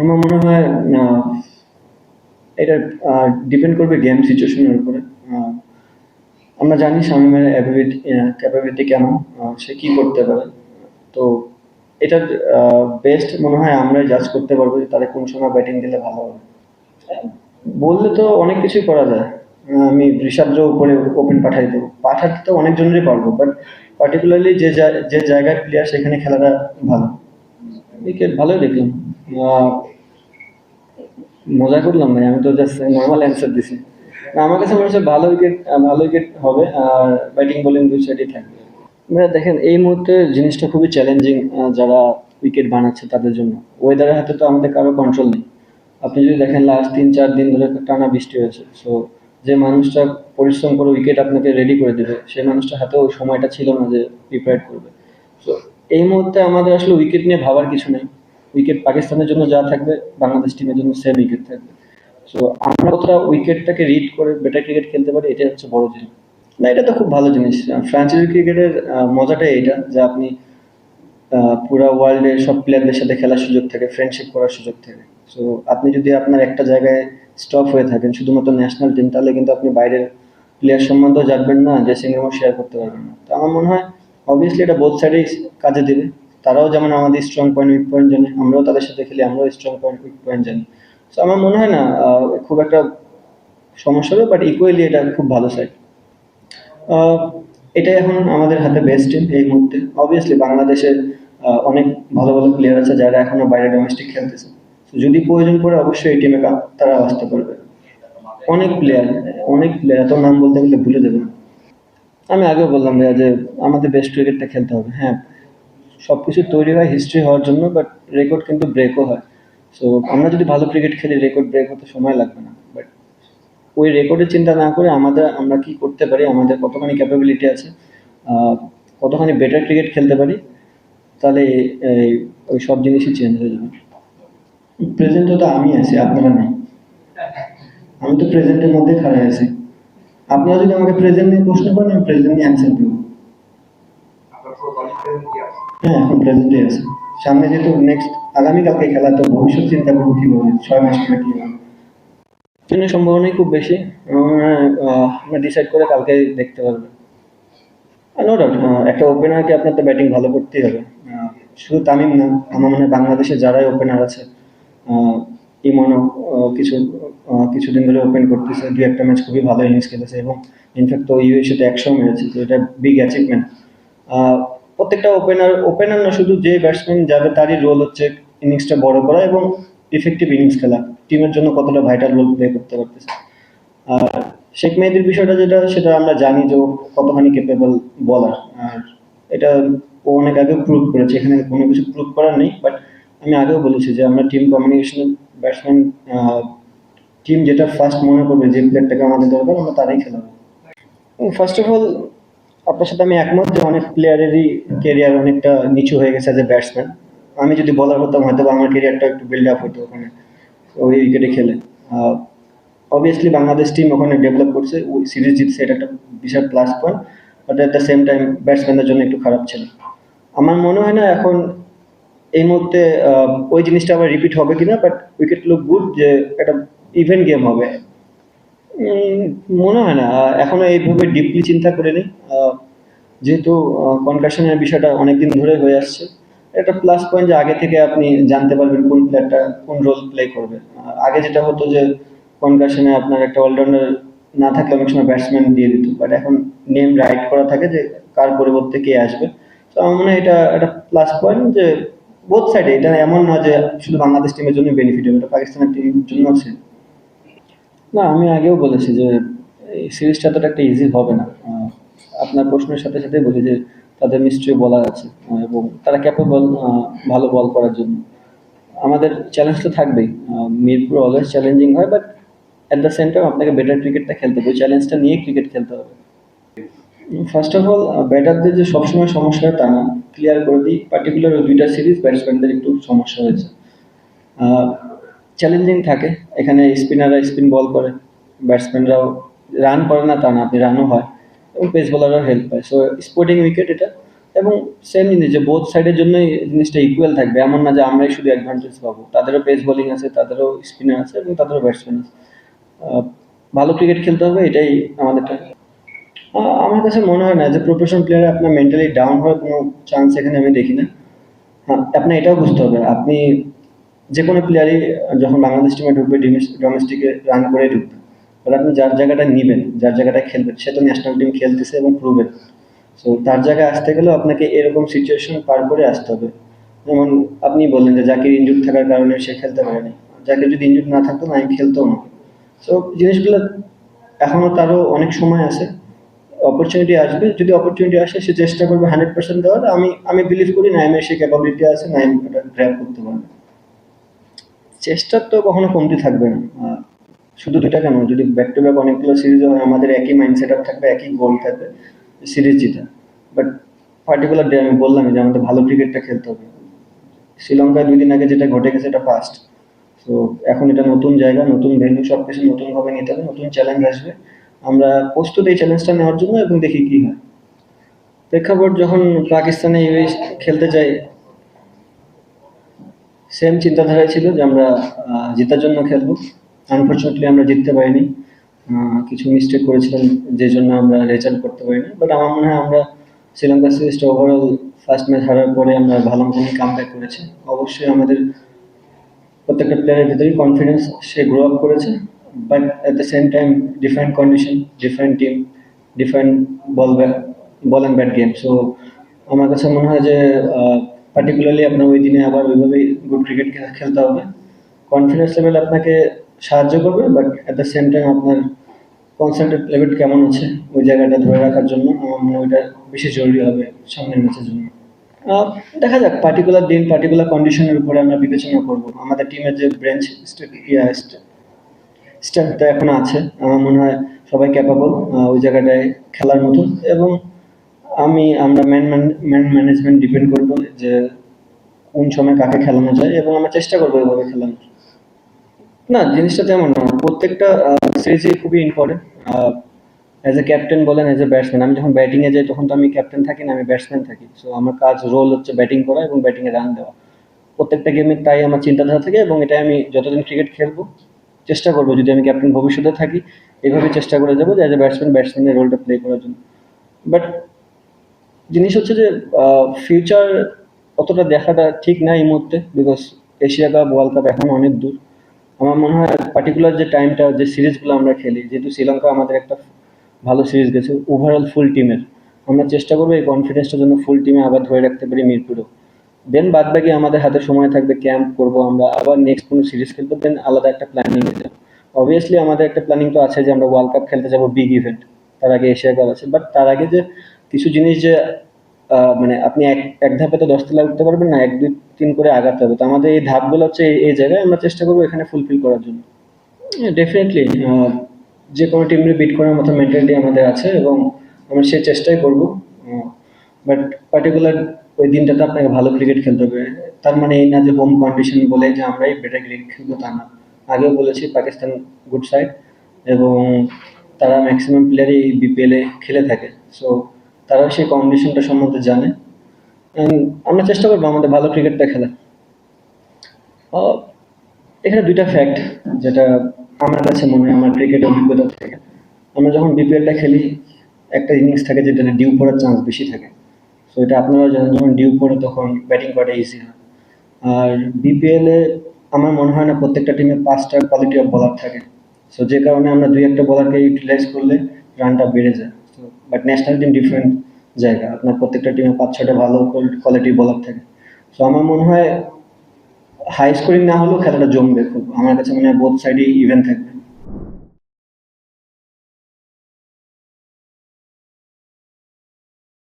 আমার মনে হয় এটা ডিপেন্ড করবে গেম সিচুয়েশনের উপরে। আমরা জানি শামিমের অ্যাবিলিটি ক্যাপাবিলিটি কেমন সে কি করতে পারে। তো এটা বেস্ট মনে হয় আমরাই জাজ করতে পারব যে তাদের কোন সময় ব্যাটিং দিলে ভালো হবে। বললে তো অনেক কিছুই করা যায়। আমি ঋষাদ্র উপরে ওপেন পাঠাই দেবো। পাঠাতে তো অনেকজনেরই পারব বাট পার্টিকুলারলি যে যে জায়গায় প্লেয়ার সেখানে খেলাটা ভালো। উইকেট ভালোই দেখলাম। মজা করলাম ভাই, আমি তো জাস্ট নর্মাল অ্যান্সার দিছি। আমার কাছে মনে হচ্ছে ভালো উইকেট ভালো উইকেট হবে, আর ব্যাটিং বোলিং দুই সাইডেই থাকবে। ভাইয়া, দেখেন, এই মুহূর্তে জিনিসটা খুবই চ্যালেঞ্জিং যারা উইকেট বানাচ্ছে তাদের জন্য। ওয়েদারের হাতে তো আমাদের কারও কন্ট্রোল নেই। আপনি যদি দেখেন লাস্ট তিন, চার দিন ধরে টানা বৃষ্টি হয়েছে। সো যে মানুষটা পরিশ্রম করে উইকেট আপনাকে রেডি করে দেবে সেই মানুষটার হাতে ওই সময়টা ছিল না যে প্রিপেয়ার করবে। সো এই মুহূর্তে আমাদের আসলে উইকেট নিয়ে ভাবার কিছু নেই। উইকেট পাকিস্তানের জন্য যা থাকবে, বাংলাদেশ টিমের জন্য সেম উইকেট থাকবে। সো আমরা কতটা উইকেটটাকে রিড করে বেটার ক্রিকেট খেলতে পারি, এটাই হচ্ছে বড় জিনিস না, এটা তো খুব ভালো জিনিস। ফ্র্যাঞ্চাইজি ক্রিকেটের মজাটাই এইটা যে আপনি পুরা ওয়ার্ল্ডের সব প্লেয়ারদের সাথে খেলার সুযোগ থাকে ফ্রেন্ডশিপ করার সুযোগ থাকে। সো আপনি যদি আপনার একটা জায়গায় স্টপ হয়ে থাকেন, শুধুমাত্র ন্যাশনাল টিম তাহলে কিন্তু আপনি বাইরের প্লেয়ার সম্বন্ধেও জানবেন না ড্রেসিং রুমও শেয়ার করতে পারবেন না। তো আমার মনে হয় অবভিয়াসলি এটা বোথ সাইডেই কাজে দেবে। তারাও যেমন আমাদের স্ট্রং পয়েন্ট উইক পয়েন্ট জানে, আমরাও তাদের সাথে খেলি, আমরাও স্ট্রং পয়েন্ট উইক পয়েন্ট জানি। সো আমার মনে হয় না খুব একটা সমস্যা হবে বাট ইকুয়ালি এটা খুব ভালো সাইড এটাই এখন আমাদের হাতে বেস্ট টিম এই মুহূর্তে। অবভিয়াসলি বাংলাদেশের অনেক ভালো ভালো প্লেয়ার আছে যারা এখনও বাইরে ডোমেস্টিক খেলতেছে। যদি প্রয়োজন পড়ে, অবশ্যই এই টিমে তারা আসতে পারবে। অনেক প্লেয়ার অনেক প্লেয়ার এত নাম বলতে গেলে ভুলে দেবেন আমি আগেও বললাম ভাইয়া যে, আমাদের বেস্ট ক্রিকেটটা খেলতে হবে। হ্যাঁ সব কিছু তৈরি হয় হিস্ট্রি হওয়ার জন্য বাট রেকর্ড কিন্তু ব্রেকও হয়। সো আমরা যদি ভালো ক্রিকেট খেলি রেকর্ড ব্রেক হতে সময় লাগবে না। বাট ওই রেকর্ডের চিন্তা না করে আমাদের, আমরা কি করতে পারি, আমাদের কতখানি ক্যাপাবিলিটি আছে কতখানি বেটার ক্রিকেট খেলতে পারি, তাহলে ওই সব জিনিসই চেঞ্জ হয়ে যাবে। প্রেজেন্টে তো আমি আছি, আপনারা নেই। আমি তো প্রেজেন্টের মধ্যে খাড়া আছি। আপনারা যদি আমাকে প্রেজেন্ট নিয়ে প্রশ্ন করেন, আমি প্রেজেন্ট নিয়ে অ্যান্সার দেবো। হ্যাঁ এখন প্রেজেন্টে আছে। সামনে যেহেতু নেক্সট আগামীকালকে খেলা তো ভবিষ্যৎ চিন্তা করব কীভাবে, ছয় মাস পরে কী হবে জন্য সম্ভাবনাই খুব বেশি আমরা ডিসাইড করে কালকে দেখতে পারব। নো ডাউট একটা ওপেনারকে আপনার তো ব্যাটিং ভালো করতেই হবে। শুধু তামিম না, আমার মনে হয় বাংলাদেশে যারাই ওপেনার আছে ইমনও কিছু কিছুদিন ধরে ওপেন করতেছে দু একটা ম্যাচ খুবই ভালো ইনিংস খেলেছে এবং ইনফ্যাক্ট তো ইউএর একশো মেরেছে, তো এটা বিগ অ্যাচিভমেন্ট প্রত্যেকটা ওপেনার ওপেনার না, শুধু যে ব্যাটসম্যান যাবে তারই রোল হচ্ছে ইনিংসটা বড় করা এবং ইফেক্টিভ ইনিংস খেলা। টিমের জন্য কতটা ভাইটাল রোল প্লে করতে পারতেছে। আর শেখ মেহেদির বিষয়টা যেটা, সেটা আমরা জানি যে কতখানি কেপেবল বলার আর এটা ও অনেক আগে প্রুভ করেছে। এখানে কোনো কিছু প্রুভ করার নেই। বাট আমি আগেও বলেছি যে আমরা টিম কমিউনিকেশনের ব্যাটসম্যান টিম যেটা ফার্স্ট মনে করবে যে প্লেয়ারটাকে আমাদের দরকার, আমরা তারাই খেলাবো। ফার্স্ট অফ অল আপনার সাথে আমি একমত যে অনেক প্লেয়ারেরই কেরিয়ার অনেকটা নিচু হয়ে গেছে অ্যাজ এ ব্যাটসম্যান আমি যদি বলার হতাম হয়তো আমার কেরিয়ারটা একটু বিল্ড আপ হতো ওখানে ওই উইকেটে খেলে। অবভিয়াসলি বাংলাদেশ টিম ওখানে ডেভেলপ করছে ওই সিরিজ জিতছে, এটা একটা বিশাল plus point but at the same time ব্যাটসম্যানদের জন্য একটু খারাপ ছিল। আমার মনে হয় না এখন এই মুহূর্তে ওই জিনিসটা আবার রিপিট হবে কিনা বাট উইকেট লুক গুড যে একটা ইভেন্ট গেম হবে। মনে হয় না এখনও এইভাবে ডিপলি চিন্তা করে নেই যেহেতু কনকাশনের বিষয়টা অনেকদিন ধরে হয়ে আসছে একটা প্লাস পয়েন্ট যে আগে থেকে আপনি জানতে পারবেন কোন প্লেয়ারটা কোন রোল প্লে করবে। আগে যেটা হতো যে কনকাশনে আপনার একটা অলরাউন্ডার না থাকলে অনেক সময় ব্যাটসম্যান দিয়ে দিত। বাট এখন নেম রাইট করা থাকে যে কার পরিবর্তে কে আসবে। তো আমার মনে হয় এটা একটা প্লাস পয়েন্ট যে বোথ সাইডে এটা এমন না যে শুধু বাংলাদেশ টিমের জন্য বেনিফিট হবে, এটা পাকিস্তানের টিমের জন্য আছে না, আমি আগেও বলেছি যে এই সিরিজটা তো একটা ইজি হবে না। আপনার প্রশ্নের সাথে সাথে বলি যে তাদের নিশ্চয়ই বলার আছে এবং তারা ক্যাপেবল ভালো বল করার জন্য। আমাদের চ্যালেঞ্জ তো থাকবেই মিরপুর অলওয়েজ চ্যালেঞ্জিং হয় but at the same time আপনাকে বেটার ক্রিকেটটা খেলতে হবে চ্যালেঞ্জটা নিয়ে ক্রিকেট খেলতে হবে। ফার্স্ট অফ অল ব্যাটারদের যে সবসময় সমস্যা হয় তা না। ক্লিয়ার করে দিই পার্টিকুলার ওই দুইটা সিরিজ ব্যাটসম্যানদের একটু সমস্যা হয়েছে। চ্যালেঞ্জিং থাকে, এখানে স্পিনাররা স্পিন বল করে ব্যাটসম্যানরাও রান করে না তা না, আপনি রানও হয়। এবং পেস বোলাররাও হেল্প পায়। সো স্পোর্টিং উইকেট এটা। এবং সেম জিনিস, যে বোথ সাইডের জন্যই জিনিসটা ইকুয়াল থাকবে। এমন না যে আমরাই শুধু অ্যাডভান্টেজ পাবো। তাদেরও পেস বোলিং আছে, তাদেরও স্পিনার আছে এবং তাদেরও ব্যাটসম্যান আছে। ভালো ক্রিকেট খেলতে হবে, এটাই আমাদের আমার কাছে মনে হয় না যে প্রফেশনাল প্লেয়ারে আপনার মেন্টালি ডাউন হওয়ার কোনো চান্স এখানে আমি দেখি না। হ্যাঁ আপনার এটাও বুঝতে হবে। আপনি যে কোনো প্লেয়ারই যখন বাংলাদেশ টিমে ঢুকবে ডোমেস্টিকে রান করে ঢুকবে এবার আপনি যার জায়গাটা নেবেন যার জায়গাটা খেলবেন সে তো ন্যাশনাল টিম খেলতেছে এবং প্রুভেন সো তার জায়গায় আসতে গেলেও আপনাকে এরকম সিচুয়েশন পার করে আসতে হবে। যেমন আপনি বললেন যে জাকির ইনজুর থাকার কারণে সে খেলতে পারেনি জাকির যদি ইনজুর না থাকতো, না, আমি খেলতেও না। সো জিনিসগুলো এখনও তারও অনেক সময় আছে। অপরচুনিটি আসবে, যদি অপরচুনিটি আসে, সে চেষ্টা করবে হান্ড্রেড পার্সেন্ট দেওয়ার। আমি আমি বিলিভ করি নাইমের সে ক্যাপাবিলিটি আছে, নাইম এটা গ্র্যাব করতে পারবে। চেষ্টার তো কখনো কমতি থাকবে না। শুধু দুটা কেন? যদি ব্যাক টু ব্যাক অনেকগুলো সিরিজ হয়, আমাদের একই মাইন্ড সেট আপ থাকবে, একই গোল থাকবে সিরিজ জিতা। বাট পার্টিকুলার ডে আমি বললাম যে আমাদের ভালো ক্রিকেটটা খেলতে হবে। শ্রীলঙ্কায় দুই দিন আগে যেটা ঘটে গেছে, এটা ফার্স্ট তো এখন এটা নতুন জায়গা, নতুন ভেন্যু সব কিছু নতুনভাবে নিতে হবে, নতুন চ্যালেঞ্জ আসবে। আমরা প্রস্তুত এই চ্যালেঞ্জটা নেওয়ার জন্য এবং দেখি কী হয়। প্রেক্ষাপট যখন পাকিস্তানে ইউএস খেলতে যাই সেম চিন্তাধারায় ছিল যে আমরা জেতার জন্য খেলব। আনফর্চুনেটলি আমরা জিততে পারিনি। কিছু মিস্টেক করেছিলাম যে জন্য আমরা রেজাল্ট করতে পারিনি। বাট আমার মনে হয় আমরা শ্রীলঙ্কা সিরিজটা ওভারঅল ফার্স্ট ম্যাচ হারার পরে আমরা ভালো মতনই কাম ব্যাক করেছি। অবশ্যই আমাদের প্রত্যেকটা প্লেয়ারের ভিতরেই কনফিডেন্স সে গ্রো আপ করেছে। But at the same time different condition different team different ball ball and bat game so আমার কাছে মনে হয় যে পার্টিকুলারলি আপনার ওই দিনে আবার ওইভাবেই গুড ক্রিকেট খেলতে হবে। কনফিডেন্স লেভেল আপনাকে সাহায্য করবে but at the same time আপনার কনসেন্ট্রেট লেভেল কেমন আছে? ওই জায়গাটা ধরে রাখার জন্য আমার মনে ওইটা বেশি জরুরি হবে সামনের ম্যাচের জন্য। দেখা যাক পার্টিকুলার দিন পার্টিকুলার কন্ডিশনের উপরে আমরা বিবেচনা করব। আমাদের টিমের যে ব্রেঞ্চ স্ট্রেংথটা এখন আছে, আমার মনে হয় সবাই ক্যাপাবল ওই জায়গাটায় খেলার মতো। এবং আমি, আমরা ম্যান ম্যান ম্যানেজমেন্ট ডিপেন্ড করব যে কোন সময় কাকে খেলানো যায় এবং আমরা চেষ্টা করব এভাবে খেলানোর। না, জিনিসটা তেমন না। প্রত্যেকটা সিরিজই খুবই ইম্পর্টেন্ট অ্যাজ এ ক্যাপ্টেন বলেন অ্যাজ এ ব্যাটসম্যান আমি যখন ব্যাটিংয়ে যাই, তখন তো আমি ক্যাপ্টেন থাকি না, আমি ব্যাটসম্যান থাকি। সো আমার কাজ রোল হচ্ছে ব্যাটিং করা এবং ব্যাটিংয়ে রান দেওয়া। প্রত্যেকটা গেমে তাই আমার চিন্তাধারা থাকে এবং এটাই আমি যতদিন ক্রিকেট খেলব, চেষ্টা করব যদি আমি ক্যাপ্টেন ভবিষ্যতে থাকি, এইভাবে চেষ্টা করে যাব যে অ্যাজ এ ব্যাটসম্যান ব্যাটসম্যানের রোলটা প্লে করার জন্য। বাট জিনিস হচ্ছে যে ফিউচার অতটা দেখাটা ঠিক না এই মুহূর্তে because Asia cup world cup এখন অনেক দূর। আমার মনে হয় পার্টিকুলার যে টাইমটা যে সিরিজগুলো আমরা খেলি, যেহেতু শ্রীলঙ্কা আমাদের একটা ভালো সিরিজ গেছে ওভারঅল ফুল টিমের আমরা চেষ্টা করব এই কনফিডেন্সটা জন্য ফুল টিমে আবার ধরে রাখতে পারি মিরপুরেও। দেন বাদ বাকি আমাদের হাতে সময় থাকবে ক্যাম্প করব আমরা, আবার নেক্সট কোনো সিরিজ খেলব দেন আলাদা একটা প্ল্যানিং হয়ে যাবে অবভিয়াসলি আমাদের একটা প্ল্যানিং তো আছে যে আমরা ওয়ার্ল্ড কাপ খেলতে যাব বিগ ইভেন্ট তার আগে এশিয়া কাপ আছে বাট তার আগে যে কিছু জিনিস যে মানে আপনি এক এক ধাপে তো দশ তলা উঠতে পারবেন না, এক, দুই, তিন করে আগাতে হবে। তো আমাদের এই ধাপগুলো হচ্ছে এই- জায়গায় আমরা চেষ্টা করব এখানে ফুলফিল করার জন্য। ডেফিনেটলি যে কোনো টিমকে বিট করার মতো মেন্টালিটি আমাদের আছে এবং আমরা সে চেষ্টাই করব। বাট পার্টিকুলার ওই দিনটাতে আপনাকে ভালো ক্রিকেট খেলতে হবে। তার মানে এই না যে হোম কন্ডিশন বলে যে আমরাই বেটার ক্রিকেট খেলব তা না। আগেও বলেছি, পাকিস্তান গুড সাইড এবং তারা ম্যাক্সিমাম প্লেয়ারই বিপিএলে খেলে থাকে। সো তারাও সেই কন্ডিশনটা সম্বন্ধে জানে। আমরা চেষ্টা করব আমাদের ভালো ক্রিকেটটা খেলা। এখানে দুইটা ফ্যাক্ট যেটা আমার কাছে মনে হয় আমার ক্রিকেট অভিজ্ঞতা থেকে। আমরা যখন বিপিএলটা খেলি, একটা ইনিংস থাকে যেটা ডিউ পড়ার চান্স বেশি থাকে। সো এটা আপনারা জানেন, যখন ডিউ পড়ে তখন ব্যাটিং করাটা ইজি হয়। আর বিপিএলে আমার মনে হয় না প্রত্যেকটা টিমে পাঁচটা কোয়ালিটি অফ বলার থাকে। সো যে কারণে আমরা দুই একটা বলারকে ইউটিলাইজ করলে রানটা বেড়ে যায়। বাট ন্যাশনাল টিম ডিফারেন্ট জায়গা। আপনার প্রত্যেকটা টিমে পাঁচ ছটা ভালো কোয়ালিটি বলার থাকে। সো আমার মনে হয় হাই স্কোরিং না হলেও খেলাটা জমবে খুব। আমার কাছে মনে হয় বোথ সাইডেই ইভেন্ট থাকবে।